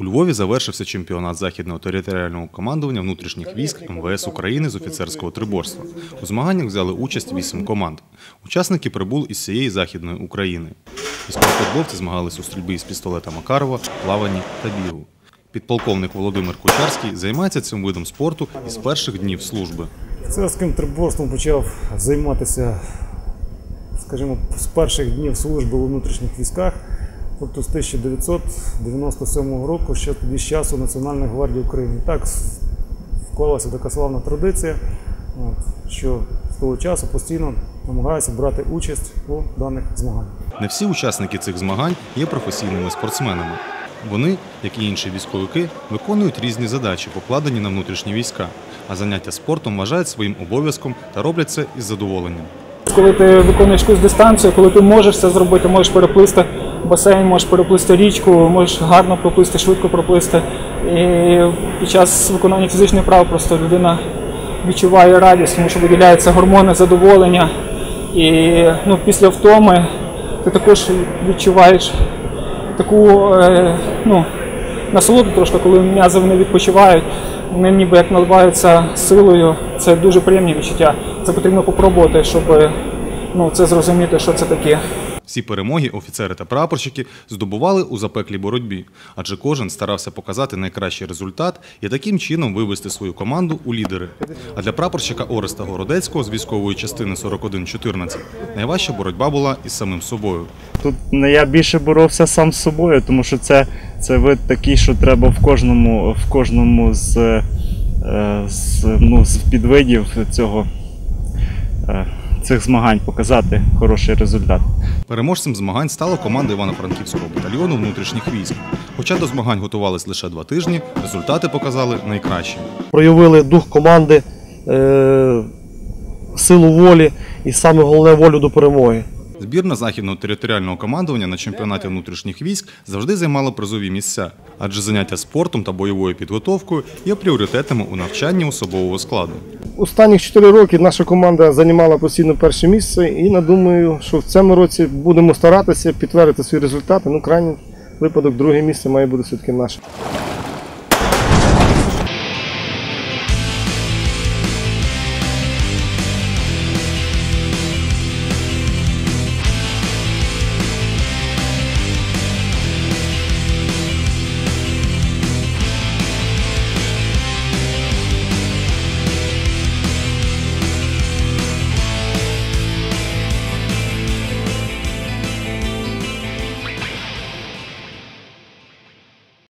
У Львові завершився чемпіонат західного територіального командування внутрішніх військ МВС України з офіцерського триборства. У змаганнях взяли участь вісім команд. Учасники прибули із всієї західної України. Військовослужбовці змагались у стрільбі із пістолета Макарова, плаванні та бігу. Підполковник Володимир Кучарський займається цим видом спорту із перших днів служби. Царським триборством почав займатися, скажімо, з перших днів служби у внутрішніх військах, тобто з 1997 року, ще тоді з часу Національної гвардії України. Так вклалася така славна традиція, що з того часу постійно намагаюся брати участь у даних змаганнях. Не всі учасники цих змагань є професійними спортсменами. Вони, як і інші військовики, виконують різні задачі, покладені на внутрішні війська, а заняття спортом вважають своїм обов'язком та роблять це із задоволенням. Коли ти виконуєш якусь дистанцію, коли ти можеш це зробити, можеш переплисти басейн, можеш переплисти річку, можеш гарно проплисти, швидко проплисти. І під час виконання фізичних прав просто людина відчуває радість, тому що виділяються гормони задоволення. І ну, після втоми ти також відчуваєш таку е, ну, насолоду трошки, коли м'язи вони відпочивають, вони ніби як наливаються силою. Це дуже приємні відчуття. Це потрібно попробувати, щоб ну, це зрозуміти, що це таке. Всі перемоги офіцери та прапорщики здобували у запеклій боротьбі, адже кожен старався показати найкращий результат і таким чином вивести свою команду у лідери. А для прапорщика Ореста Городецького з військової частини 4114 найважча боротьба була із самим собою. Тут я більше боровся сам з собою, тому що це, це вид такий, що треба в кожному, в кожному з, е, з, ну, з підвидів цього, е, цих змагань показати хороший результат. Переможцем змагань стала команда Івано-Франківського батальйону внутрішніх військ. Хоча до змагань готувались лише два тижні, результати показали найкращі. проявили дух команди, е, силу волі і саме головне волю до перемоги. Збірна західного територіального командування на чемпіонаті внутрішніх військ завжди займала призові місця, адже заняття спортом та бойовою підготовкою є пріоритетами у навчанні особового складу. Останні 4 роки наша команда займала постійно перше місце, і я думаю, що в цьому році будемо старатися підтвердити свої результати. Ну, крайній випадок, друге місце має бути все-таки наше.